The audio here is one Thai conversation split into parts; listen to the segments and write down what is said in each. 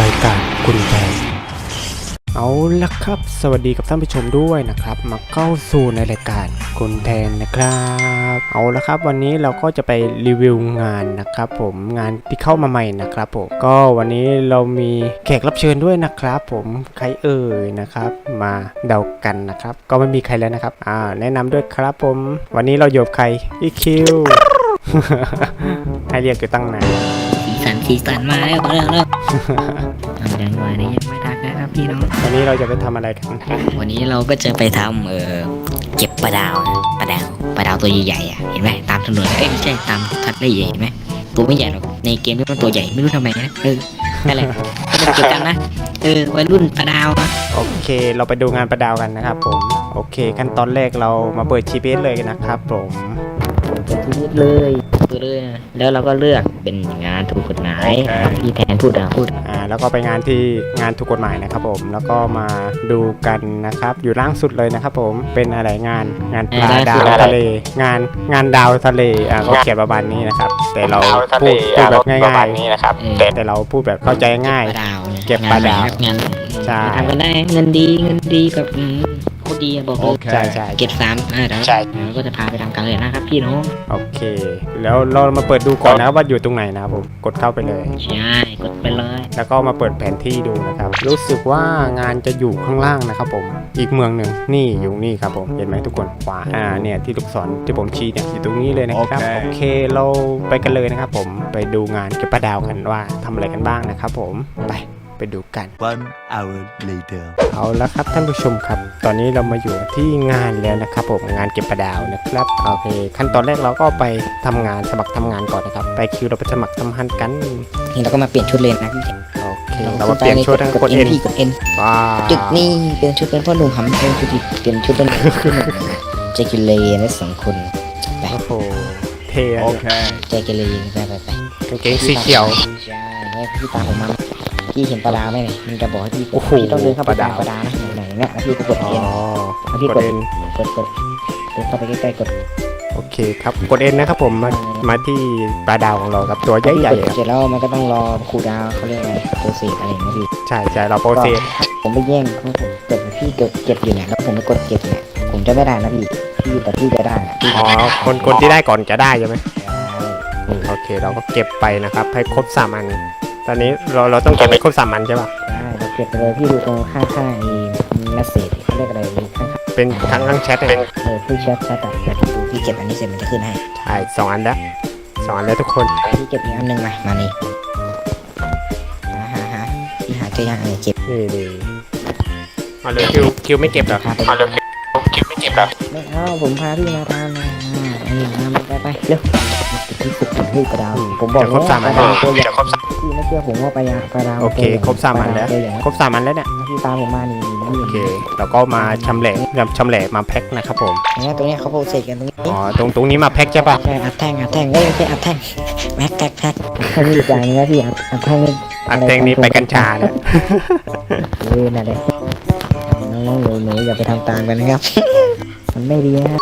รายการคุณแทนเอาละครับ สวัสดีกับท่านผู้ชมด้วยนะครับ มาเข้าสู่ในรายการคุณแทนนะครับ เอาละครับ วันนี้เราก็จะไปรีวิวงานนะครับ ผมงานที่เข้ามาใหม่นะครับผมก็วันนี้เรามีแขกรับเชิญด้วยนะครับ ผมใครเอ่ยนะครับ มาเดากันนะครับ ก็ไม่มีใครแล้วนะครับอ่าแนะนำด้วยครับผม วันนี้เราอยู่กับใครอีคิว ให้เรียกอยู่ตั้งนานสีสันสีสันมาแล้วมาแล้วแล้วทำยังไงนี่ยังไม่ทักนะครับพี่น้อง วันนี้เราจะไปทำอะไรกันวันนี้เราก็จะไปทำเออเก็บปลาดาวนะปลาดาวปลาดาวตัวใหญ่ๆอะเห็นไหมตามถนนเอ้ยไม่ใช่ตามทัดได้ใหญ่เห็นไหมตัวไม่ใหญ่หรอกในเกมที่มันตัวใหญ่ไม่รู้ทำไมนะเออนั่นแหละก็มาเก็บกันนะเออวัยรุ่นปลาดาวนะโอเค เราไปดูงานประดาวกันนะครับผม โอเค ขั้นตอนแรกเรามาเปิดชีพเลยนะครับผม เปิดชีวิตเลยเปิดเลยนะแล้วเราก็เลือกเป็นงานถูกกฎหมายพี่แทนพูดอะพูดอ่าแล้วก็ไปงานที่งานถูกกฎหมายนะครับผมแล้วก็มาดูกันนะครับ อยู่ล่างสุดเลยนะครับผมเป็นอะไรงานงานปลาดาวทะเล งานงานดาวทะเลอ่าเขาเขียนประมาณนี้นะครับ แต่เราพูดพูดแบบง่ายๆนะครับแต่แต่เราพูดแบบเข้าใจง่ายปลาดาวนี่ยเก็บปลาดาวงานใช่ทำกันได้เงินดีเงินดีแบบอืมโค ตรดีอะบอกเลยใช่ใช่เก็บสามอ่าเดี๋ยวใช่เดี๋ยวก็จะพาไปทำกันเลยนะครับพี่น้องโอเค แล้วเรามาเปิดดูก่อนนะครับว่าอยู่ตรงไหนนะครับผมกดเข้าไปเลย ใช่กดไปเลยแล้วก็มาเปิดแผนที่ดูนะครับ รู้สึกว่างานจะอยู่ข้างล่างนะครับผม อีกเมืองหนึ่งนี่อยู่นี่ครับผม เห็นไหมทุกคนขวาอ่าเนี่ยที่ลูกศรที่ผมชี้เนี่ยอยู่ตรงนี้เลยนะครับ โอเค โอเคเราไปกันเลยนะครับผม ไปดูงานเก็บปลาดาวกันว่าทำอะไรกันบ้างนะครับผม ไป ไปดูกัน One hour later. เอาละครับท่านผู้ชมครับ ตอนนี้เรามาอยู่ที่งานแล้วนะครับผมงานเก็บปลาดาวนะครับโอเค ขั้นตอนแรกเราก็ไปทำงานสมัครทำงานก่อนนะครับ ไปคิวเราไปสมัครทำงานกันนี่เราก็มาเปลี่ยนชุดเลยนะพี่แทนโอเคเรามาเปลี่ยนชุดนะกกดดเอ็เอ็นนพี่กดเอ็นว้าจุดนี่เปลี่ยนชุดเป็นพ่อหนุ่มหำเปลี่ยนชุดอีกเปลี่ยนชุดเป็นเจกิเลนะสองคนโอ้โหเท่อะ Okay. เจกิเลไปไปไปกางเกงสีเขียวใช่ให้พี่ตามผมมา พี่เห็นปลาดาวไหมเนี่ยมันจะบอกให้พี่โอ้โหพี่ต้องเดินเข้าไปปลาดาวปลาดาวนะไหนๆเนี่ยแล้วพี่ก็กดอ๋อเอ็นแล้วพี่กกดดเอ็นกดกดเดินเข้าไปใกล้ๆกดโอเคครับกดเอ็นนะครับผมมามาที่ปลาดาวของเราครับตัวใหญ่กดๆครับเสร็จแล้วมันก็ต้องรอคูลดาวน์เขาเรียกอะไรโปรเซสอะไรอย่างเงี้ยพี่ ใช่ใช่เราโปรเซสผมไปแย่งเขาผมเกิดพี่เก็บเก็บอยู่เนี่ยแล้วผมไปกดเก็บเนี่ยผมจะไม่ได้นะพี่พี่แต่พี่จะได้อะพี่อ๋อคนคนที่ได้ก่อนจะได้ใช่ไหมโอเค เราก็เก็บไปนะครับให้ครบสามอัน ตอนนี้เราเราต้องเก็บให้ครบสามอันใช่ป่ะได้เราเก็บไปเลยพี่ดูตรงข้างๆมีเมสเซจเขาเรียกอะไรมีข้างเป็นครั้งครั้งแชทเนี่ยๆเออผู้แชทแชทอะแต่ดูพี่เก็บอันนี้เสร็จมันจะขึ้นให้ใช่สองอันแล้วสองอันแล้วทุกคนพี่เก็บอีกอันหนึ่งมามานี่หาหาหาพี่หาเจอยังเออเก็บนี่นี่มาเลยคิวคิวไม่เก็บเหรอพาไปมาเลยคิวไม่เก็บเหรอไม่เอาผมพาพี่มาทำนะ อ่าอันนี้มาไปไปเร็วที่สุดของพี่กระดาวผมบอกจะครบสามอันกระดาวตัวใหญ่จะครบสามพี่ไม่เชื่อผมว่าไปยาไปดาวโอเค ครบสามอันแล้วตัวใหญ่ครบสามอันแล้วเนี่ยพี่ตามผมมานี่นี่โอเคเราก็มาชำแหละชำแหละมาแพ็คนะครับผมอย่างเงี้ยตรงเนี้ยเขาโปรเซสกันตรงนี้อ๋อ ตรงตรงนี้มาแพ็คใช่ป่ะใช่อัดแท่งอัดแท่งเอ้ยไม่ใช่อัดแท่งแม็กแท็กแท็กมีอีกอย่างนึงนะพี่อัดอัดแท่งนี่อันเพลงนี้ไปกัญชาเนี่ยเออนั่นเลยน้องๆหนูๆอย่าไปทำตามกันนะครับ มันไม่ดีนะเ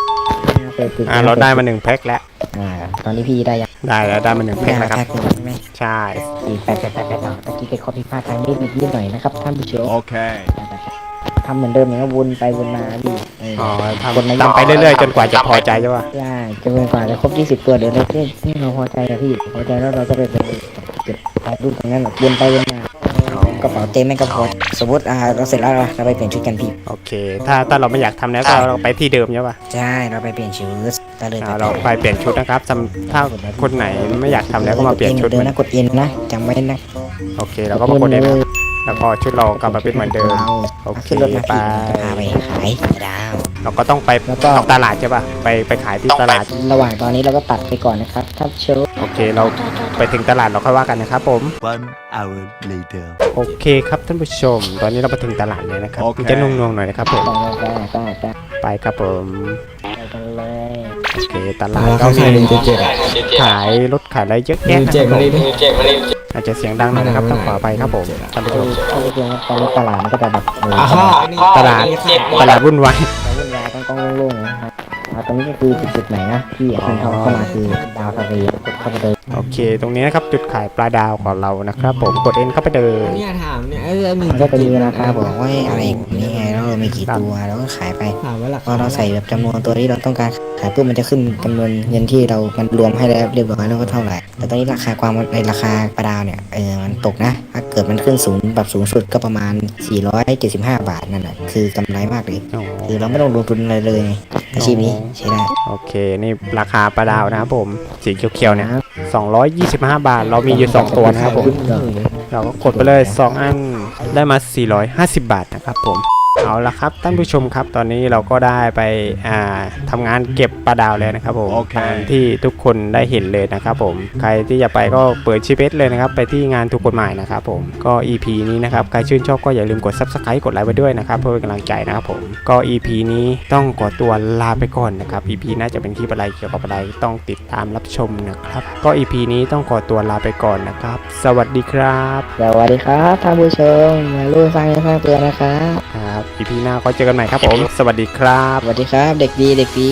ปิดปิดอ่าเราได้มาหนึ่งแพ็คแล้วอ่าตอนนี้พี่ได้ยังได้แล้วได้มาหนึ่งแพ็คแล้วครับแพ็คหนึ่งใช่ไหมใช่สี่แปดแปดแปดแปดต่อตะกี้เกิดข้อผิดพลาดทางเทคนิคนิดหน่อยนะครับท่านผู้ชม Okay. ทำเหมือนเดิมเนี่ยก็วนไปวนมาพี่เอออ๋อกดในทำทำไปเรื่อยๆจนกว่าจะพอใจใช่ป่ะใช่จนกว่าจะครบ20ตัวเดี๋ยวเราที่ที่เราพอใจอะพี่พอใจแล้วเราจะไปเป็นเก็บถ่ายรูปตรงนั้นแบบวนไปวนมา กระเป๋าเต็มไม่กระพอสมมติอ่าเราเสร็จแล้วเราเราไปเปลี่ยนชุดกันพี่โอเค ถ้าถ้าเราไม่อยากทำแล้วก็เราไปที่เดิมใช่ป่ะใช่เราไปเปลี่ยนชุดไปเลยอ่าเราไปเปลี่ยนชุดนะครับสำถ้าคนไหนไม่อยากทำแล้วก็มาเปลี่ยนชุดเดิเหมืนอนนะกดเอ็นนะจำไว้นะโอเคเราก็มากดเองนะแล้วก็ชุดเรากลับมาเป็นเหมือนเดิมเอาโอเคขึ้นรถมาไปพี่จะพาไปขายดาวเราก็ต้องไปแล้วก็ตลาดใช่ป่ะไปไปขายที่ตลาด ระหว่างตอนนี้เราก็ตัดไปก่อนนะครับท่านผู้ชมโอ เคเราไปถึงตลาดเราค่อยว่ากันนะครับผม One hour later. โอเคครับท่านผู้ชม ตอนนี้เราไปถึงตลาดเลยนะครับโอเคมันจะนุ่งๆหน่อยนะครับผม ไปไปไปไปไปครับผมไปกันเลยโอเคตลาดก็มีขายรถขายอะไรเยอะแยะนะครับผมอาจจะเสียงดังหน่อยนะครับต้องขอไปครับผมท่านผู้ชมถ้าไปเจอตอนนี้ตลาดมันก็จะแบบเออตลาดตลาดวุ่นวาย วุ่นวายกองกองโล่งๆนะครับเอา ตรงนี้ก็คือจุดจุดไหนนะที่คุณเข้าเข้ามาคือดาวทะเลกดเข้าไปเลยโอเค ตรงนี้นะครับจุดขายปลาดาวของเรานะครับ ผมกดเอ็นเข้าไปเดินเนี่ยถามเนี่ยเออมีมันก็จะมีราคาบอกว่าอะไรนี่ไงแล้ว เรามีกี่ตัวแล้วก็ขายไปถามว่าราพคาอเราใส่แบบจำนวนตัวที่เราต้องการขายปุ๊บมันจะขึ้นจำนวนเงินที่เรามันรวมให้แล้วเรียบร้อยแล้วก็เท่าไหร่ แต่ตอนนี้ราคาความในราคาปลาดาวเนี่ยเออมันตกนะถ้าเกิดมันขึ้นสูงแบบสูงสุดก็ประมาณ 475 บาทนั่นแหละคือกำไรมากเลยอ๋อคือเราไม่ต้องลงทุนอะไรเลยไงอาชีพนี้ใช้ได้ โอเค นี่ราคาปลาดาวนะครับผม สีเขียวๆเนี่ย225 บาท เรามีอยู่ 2 ตัวนะครับผม เราก็กดไปเลย 2 อัน ได้มา 450 บาทนะครับผม เอาละครับท่านผู้ชมครับตอนนี้เราก็ได้ไปอ่าทำงานเก็บปลาดาวแล้วนะครับผมตามที่ทุกคนได้เห็นเลยนะครับผม ใครที่จะไปก็เปิดชีวิตเลยนะครับไปที่งานถูกกฎหมายนะครับผมก็ EP นี้นะครับใครชื่นชอบก็อย่าลืมกด Subscribe กดไลค์ไว้ด้วยนะครับเพื่อเป็นกำลังใจนะครับผมก็ EP นี้ต้องขอตัวลาไปก่อนนะครับ EP น่าจะเป็นที่อะไรเกี่ยวกับอะไรต้องติดตามรับชมนะครับก็ EP นี้ต้องขอตัวลาไปก่อนนะครับ สวัสดีครับสวัสดีครับท่านผู้ชมมาลู่สร้างเนื้อสร้างตัวนะครับครับ EP หน้าก็เจอกันใหม่ครับผม สวัสดีครับ สวัสดีครับ เด็กดีเด็กดี